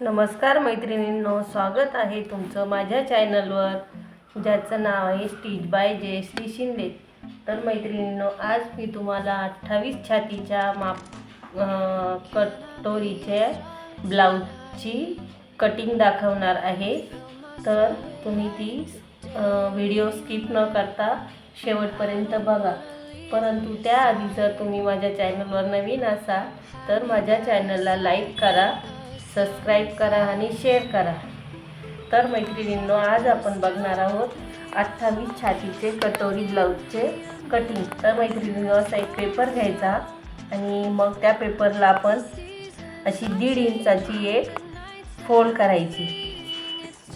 नमस्कार मैत्रिणींनो स्वागत आहे तुमचं माझ्या चॅनलवर ज्याचं नाव आहे स्टीच बाय जयश्री शिंदे. तर मैत्रिणींनो आज मी तुम्हाला अठ्ठावीस छातीच्या माप कटोरीच्या ब्लाऊजची कटिंग दाखवणार आहे. तर तुम्ही ती व्हिडिओ स्किप न करता शेवटपर्यंत बघा. परंतु त्याआधी जर तुम्ही माझ्या चॅनलवर नवीन असाल तर माझ्या चॅनलला लाईक करा. सबस्क्राईब करा आणि शेअर करा. तर मैत्रिणींनो आज आपण बघणार आहोत अठ्ठावीस छातीचे कटोरी ब्लाऊजचे कटिंग तर मैत्रिणींनो असा एक पेपर घ्यायचा आणि मग त्या पेपरला आपण अशी दीड इंचाची एक फोल्ड करायची.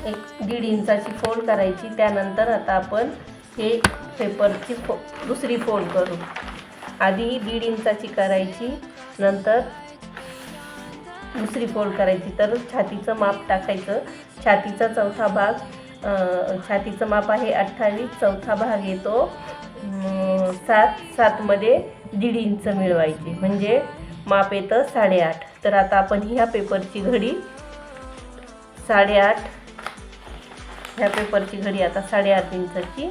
एक दीड इंचाची फोल्ड करायची. त्यानंतर आता आपण हे पेपरची फो दुसरी फोल्ड करू. आधी दीड इंचाची करायची. नंतर दुसरी फोल्ड करायची. तर छातीचं माप टाकायचं. छातीचा चौथा भाग छातीचं माप आहे अठ्ठावीस. चौथा भाग येतो सात. सातमध्ये दीड इंच मिळवायची. म्हणजे माप येतं साडेआठ. तर आता आपण ह्या पेपरची घडी साडेआठ. ह्या पेपरची घडी आता साडेआठ इंचाची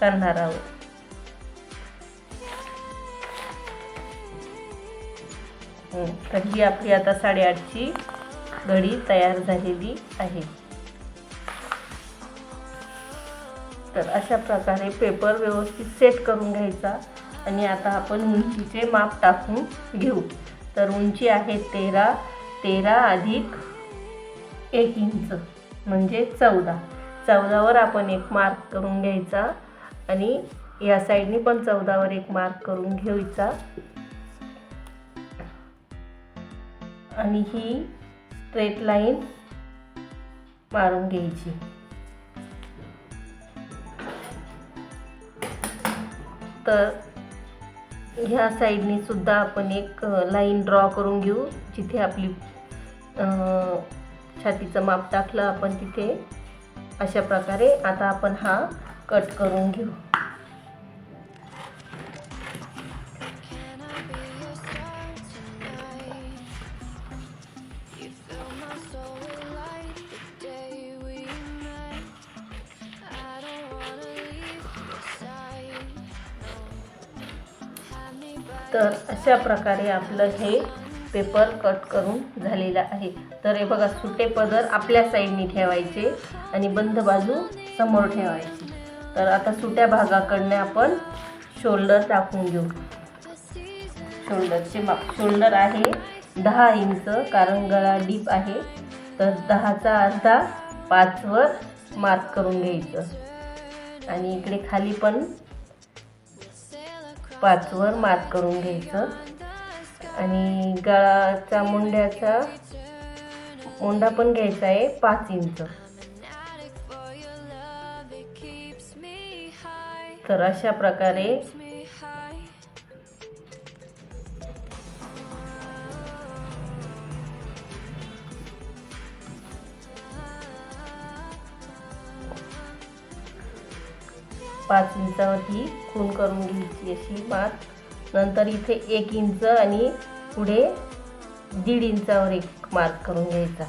करणार आहोत. हो, तर ही आपली आता साडेआठची घडी तयार झालेली आहे. तर अशा प्रकारे पेपर व्यवस्थित सेट करून घ्यायचा आणि आता आपण उंचीचे माप टाकून घेऊ. तर उंची आहे तेरा तेरा अधिक एक इंच म्हणजे चौदा. चौदावर आपण एक मार्क करून घ्यायचा आणि या साईडनी पण चौदावर एक मार्क करून घ्यायचा आणि ही स्ट्रेट लाईन मारून घ्यायची. तर ह्या साईडनी सुद्धा आपण एक लाईन ड्रॉ करून घेऊ. जिथे आपली छातीचं माप टाकलं आपण तिथे. अशा प्रकारे आता आपण हा कट करून घेऊ. तर अशा प्रकारे आपलं हे पेपर कट करून झालेलं आहे. तर हे बघा सुटे पदर आपल्या साईडनी ठेवायचे आणि बंद बाजू समोर ठेवायची. तर आता सुट्या भागाकडनं आपण शोल्डर टाकून घेऊ. शोल्डरचे माप शोल्डर आहे दहा इंच कारण गळा डीप आहे. तर दहाचा अर्धा पाचवर मार्क करून घ्यायचं. आणि इकडे खाली पण पाचवर मार्क करून घ्यायचं. आणि गळाचा मुंड्याचा मुंडा पण घ्यायचा आहे पाच इंच. तर अशा प्रकारे पाच इंचावरती खून करून घ्यायची अशी मार्क नंतर इथे एक इंच आणि पुढे दीड इंचावर एक मार्क करून घ्यायचा.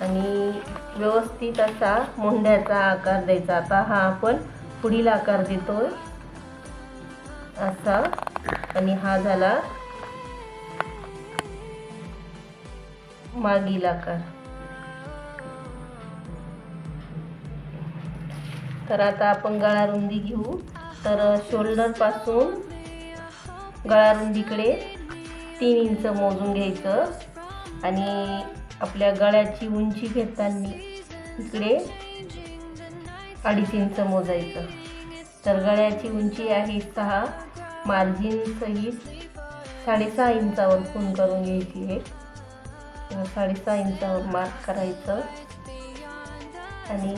आणि व्यवस्थित असा मुंड्याचा आकार द्यायचा. आता हा आपण पुढील आकार देतो असा. आणि हा झाला मागील आकार. तर आता आपण गळा रुंदी घेऊ. तर शोल्डरपासून गळा रुंदीकडे तीन इंच मोजून घ्यायचं. आणि आपल्या गळ्याची उंची घेताना इकडे अडीच इंच मोजायचं. तर गळ्याची उंची आहे सहा. मार्जिन सहित साडेसहा इंचावर खून करून घ्यायची. आहे साडेसहा इंचावर मार्क करायचं. आणि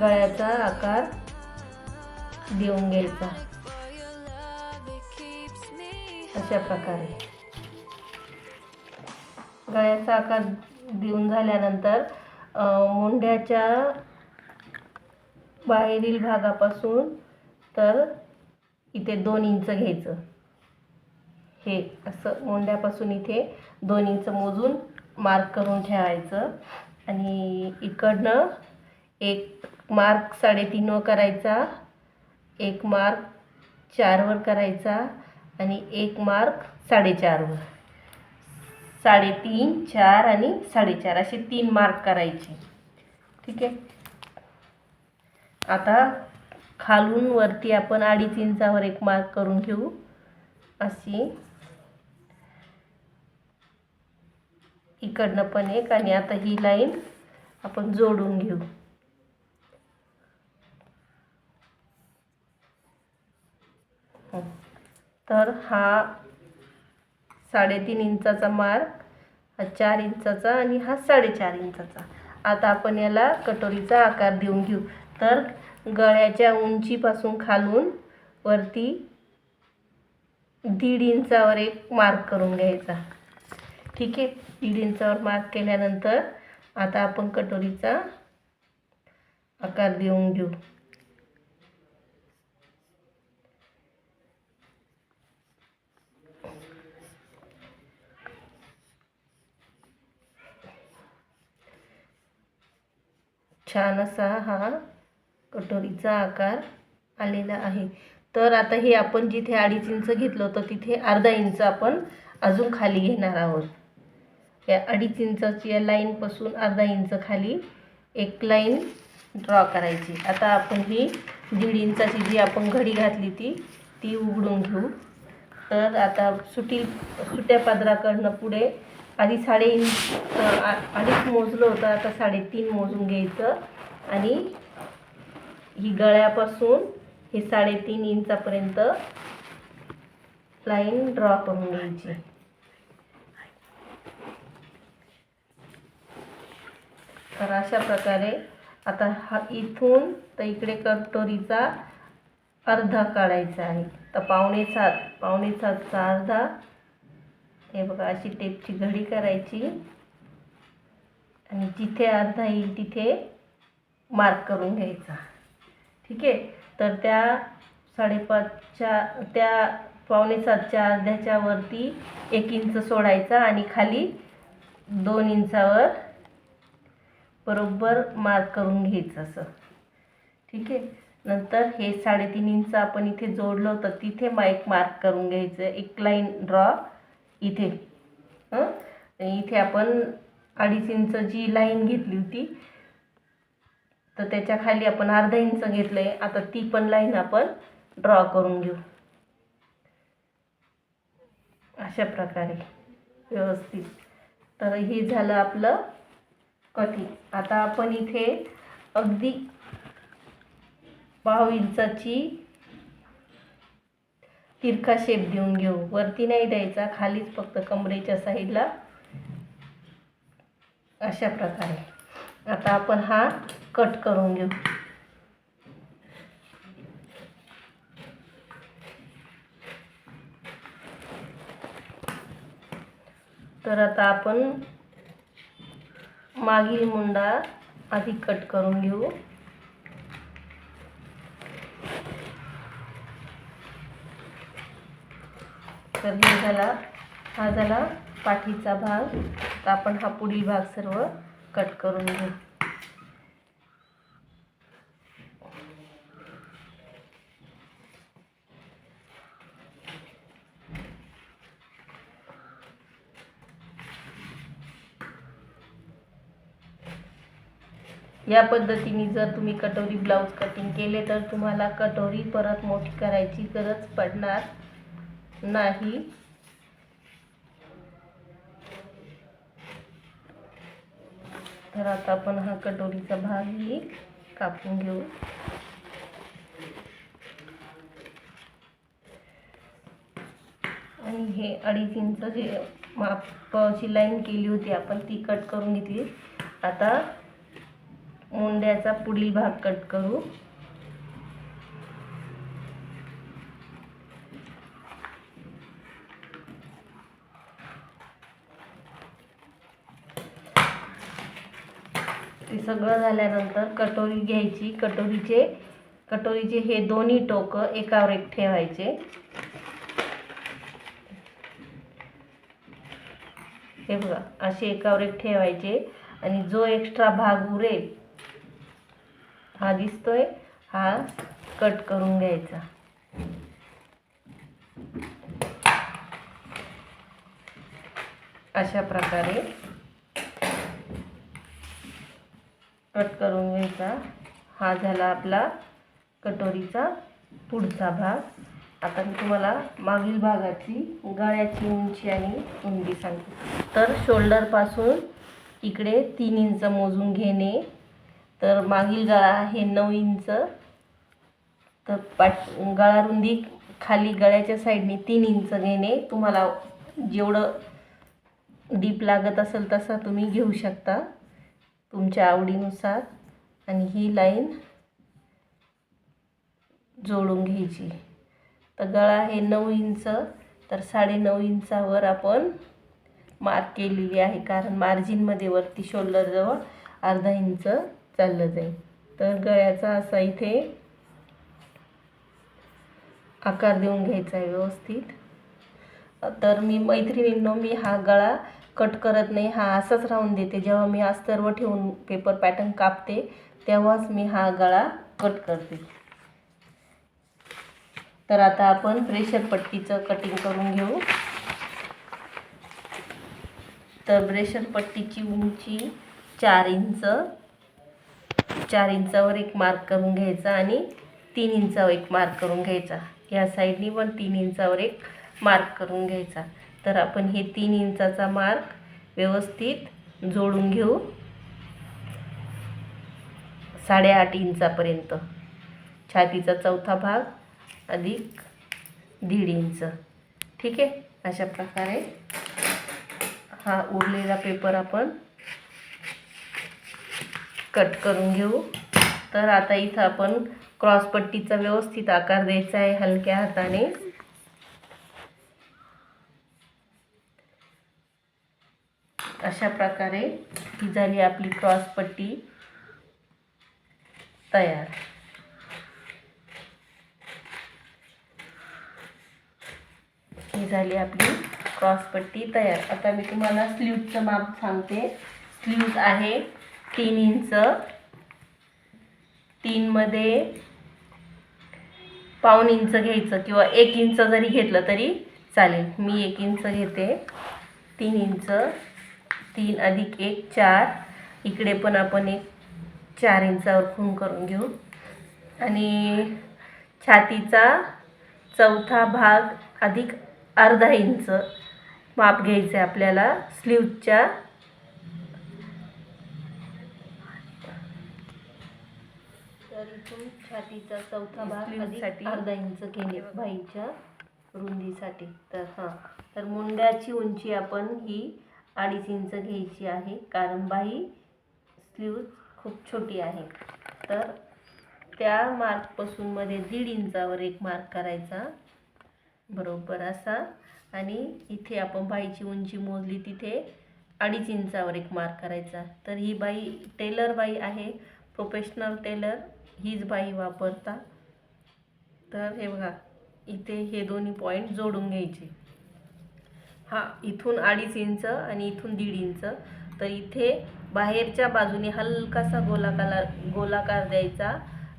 गळ्याचा आकार देऊन घ्यायचा. अशा प्रकारे. गळ्याचा आकार देऊन झाल्यानंतर मुंड्याच्या बाहेरील भागापासून तर इथे दोन इंच घ्यायचं. हे असं मोंड्यापासून इथे दोन इंच मोजून मार्क करून ठेवायचं. आणि इकडनं एक मार्क साडेतीनवर करायचा एक मार्क चारवर करायचा आणि एक मार्क साडेचारवर. साडेतीन चार आणि साडेचार असे तीन मार्क करायचे. ठीक आहे? आता खालून वरती आपण अडीच इंचावर एक मार्क करून घेऊ. अशी. इकडनं पण एक आणि आता ही लाईन आपण जोडून घेऊ हं. तर हा साडेतीन इंचाचा मार्क हा चार इंचाचा आणि हा साडेचार इंचाचा. आता आपण याला कटोरीचा आकार देऊन घेऊ. तर गळ्याच्या उंचीपासून खालून वरती दीड इंचावर एक मार्क करून घ्यायचा. ठीक आहे? दीड इंचावर मार्क केल्यानंतर आता आपण कटोरीचा आकार देऊन घेऊ. छान असा हा कटोरीचा आकार आलेला आहे. तर आता हे आपण जिथे अडीच इंच घेतलं होतं तिथे अर्धा इंच आपण अजून खाली घेणार आहोत. या अडीच इंचाची या लाईनपासून अर्धा इंच खाली एक लाईन ड्रॉ करायची. आता आपण ही दीड इंचाची जी आपण घडी घातली ती ती उघडून घेऊ. तर आता सुटी सुट्या पदराकडनं पुढे आधी साडे आधीच मोजलं होतं आता साडेतीन मोजून घ्यायचं. आणि ही गळ्यापासून हे साडेतीन इंचापर्यंत लाईन ड्रॉ करून घ्यायची. तर अशा प्रकारे आता हा इथून तर इकडे कटोरीचा अर्धा काढायचा आहे. तर पावणे सात पावणे सातचा अर्धा हे बघा अशी टेपची घडी करायची. आणि जिथे अर्धा येईल तिथे मार्क करून घ्यायचा. ठीक आहे? तर त्या साडेपाचच्या त्या पावणे सातच्या अर्ध्याच्या वरती एक इंच सोडायचा आणि खाली दोन इंचावर बरोबर मार्क करून घ्यायचं असं. ठीक आहे? नंतर हे साडेतीन इंच आपण इथे जोडलं होतं तिथे माईक मार्क करून घ्यायचं. एक लाईन ड्रॉ इथे. इथे आपण अडीच इंच जी लाईन घेतली होती तर त्याच्याखाली आपण अर्धा इंच घेतलं आहे आता ती पण लाईन आपण ड्रॉ करून घेऊ. अशा प्रकारे व्यवस्थित. तर हे झालं आपलं कटिंग. आता आपण इथे अगदी पाव इंचाची तिरका शेप देऊन घेऊ. वरती नाही द्यायचा खालीच फक्त कमरेच्या साईडला. अशा प्रकारे. आता आपण हा कट करून घेऊ. तर आता आपण मागील मुंडा आधी कट करून घेऊ. तर हे झाला हा झाला पाठीचा भाग. तर आपण हा पुढील भाग सर्व कट करून घेऊ. या पद्धतीने जर तुम्ही कटोरी ब्लाऊज कटिंग केले तर तुम्हाला कटोरी परत मोठी करायची गरज पडणार. नाही. तर आता आपण हा कटोरीचा भागही कापून घेऊ. आणि हे अडीच इंच जे मापाची लाईन केली होती आपण ती कट करून घेतली. आता मुंड्याचा पुढील भाग कट करू ते सगळं झाल्यानंतर कटोरी घ्यायची. कटोरीचे कटोरीचे हे दोन्ही टोकं एकावर एक ठेवायचे. हे बघा असे एकावर एक ठेवायचे. आणि जो एक्स्ट्रा भाग उरेल हा दिसतोय हा कट करून घ्यायचा. अशा प्रकारे कट करून घ्यायचा. हा झाला आपला कटोरीचा पुढचा भाग. आता मी तुम्हाला मागील भागाची गळ्याची उंची आणि उंडी सांगते. तर शोल्डरपासून इकडे तीन इंच मोजून घेणे. तर मागील गळा आहे नऊ इंच. तर पाठ गळा रुंदी खाली गळ्याच्या साईडने तीन इंच घेणे. तुम्हाला जेवढं डीप लागत असेल तसा तुम्ही घेऊ शकता. तुमच्या आवडीनुसार आणि ही लाईन जोडून घ्यायची. तर गळा आहे नऊ इंच तर साडेनऊ इंचावर आपण मार्क केलेली आहे कारण मार्जिनमध्ये वरती शोल्डरजवळ अर्धा इंच चाललं जाईल. तर गळ्याचा असा इथे आकार देऊन घ्यायचा आहे व्यवस्थित. तर मी मैत्रिणींनो मी हा गळा कट करत नाही. हा असाच राहून देते. जेव्हा मी अस्तरवर ठेवून पेपर पॅटर्न कापते तेव्हाच मी हा गळा कट करते. तर आता आपण प्रेशर पट्टीचं कटिंग करून घेऊ. तर ब्रेशर पट्टीची उंची चार इंच चार इंचावर एक मार्क करून घ्यायचा आणि तीन इंचावर एक मार्क करून घ्यायचा. या साईडनी पण तीन इंचावर एक मार्क करून घ्यायचा. तर आपण हे तीन इंचाचा मार्क व्यवस्थित जोडून घेऊ. साडेआठ इंचापर्यंत. छातीचा चौथा भाग अधिक दीड इंच. ठीक आहे? अशा प्रकारे हा उरलेला पेपर आपण कट करून घेऊ. तर आता इथं आपण क्रॉसपट्टीचा व्यवस्थित आकार द्यायचा आहे हलक्या हाताने. अशा प्रकारे ही झाली आपली क्रॉसपट्टी तयार. ही झाली आपली क्रॉसपट्टी तयार. आता मी तुम्हाला स्लीवचं माप सांगते. स्लीव्ज आहे तीन इंच. तीनमध्ये पाऊण इंच घ्यायचं किंवा एक इंच जरी घेतलं तरी चालेल. मी एक इंच घेते. तीन इंच. तीन अधिक एक चार. इकडे पण आपण एक चार इंचावर खून करून घेऊ. आणि छातीचा चौथा भाग अधिक अर्धा इंच माप घ्यायचं आहे आपल्याला. स्लीवच्या तर इथून छातीचा चौथा भाग अधिक अर्धा इंच घेणे बाईच्या रुंदीसाठी. तर हां तर मुंड्याची उंची आपण ही अडीच इंच घ्यायची आहे. कारण बाई स्लीव्ज खूप छोटी आहे. तर त्या मार्कपासून मध्ये दीड इंचावर एक मार्क करायचा. बरोबर असा. आणि इथे आपण बाईची उंची मोजली तिथे अडीच इंचावर एक मार्क करायचा. तर ही बाई टेलर बाई आहे. प्रोफेशनल टेलर हीच बाई वापरता. तर हे बघा इथे हे दोन्ही पॉईंट जोडून घ्यायचे. हा इथून अडीच इंच आणि इथून दीड इंच. तर इथे बाहेरच्या बाजूने हलकासा गोलाकार गोलाकार द्यायचा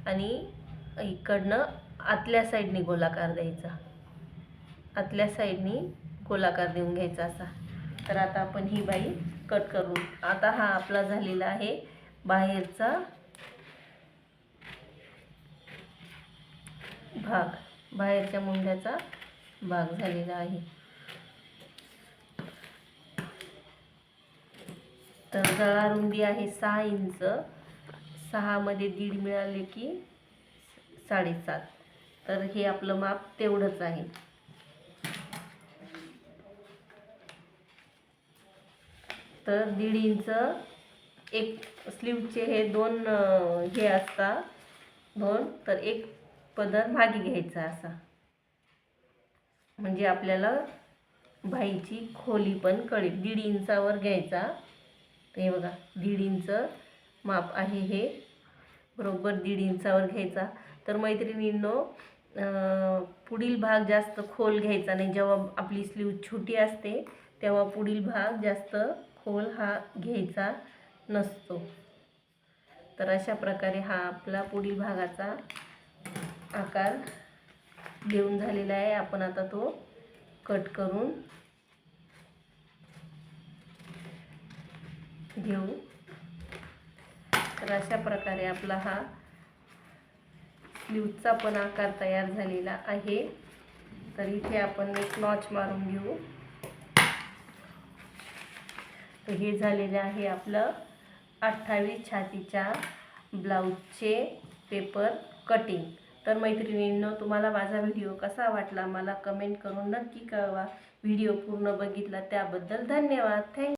आणि इकडनं आतल्या साईडने गोलाकार द्यायचा. आतल्या साईडनी गोलाकार देऊन घ्यायचा असा. तर आता आपण ही बाई कट करू. आता हा आपला झालेला आहे बाहेरचा भाग. बाहेरच्या मुंड्याचा भाग झालेला आहे. तर गळा रुंदी आहे सहा इंच. सहामध्ये दीड मिळाले की साडेसात. तर हे आपलं माप तेवढंच आहे. तर दीड इंच एक स्लीवचे हे दोन हे असतात दोन तर एक पदर मागे घ्यायचा असा. म्हणजे आपल्याला बाईची खोली पण कळेल. दीड इंचावर घ्यायचा. तर हे बघा दीड इंच माप आहे हे. बरोबर दीड इंचावर घ्यायचा. तर मैत्रिणींनो पुढील भाग जास्त खोल घ्यायचा नाही. जेव्हा आपली स्लीव छोटी असते तेव्हा पुढील भाग जास्त खोल हा घ्यायचा नसतो. तर अशा प्रकारे हा आपला पुढील भागाचा आकार घेऊन झालेला आहे. आपण आता तो कट करून घेऊ. तर अशा प्रकारे आपला हा स्लीवचा पण आकार तयार झालेला आहे. तर इथे आपण एक नॉच मारून घेऊ. तर हे झालेलं आहे आपलं अठ्ठावीस छातीच्या ब्लाऊजचे पेपर कटिंग. तर मैत्रिणींनो तुम्हाला माझा व्हिडिओ कसा वाटला मला कमेंट करून नक्की कळवा. व्हिडिओ पूर्ण बघितला त्याबद्दल धन्यवाद. थँक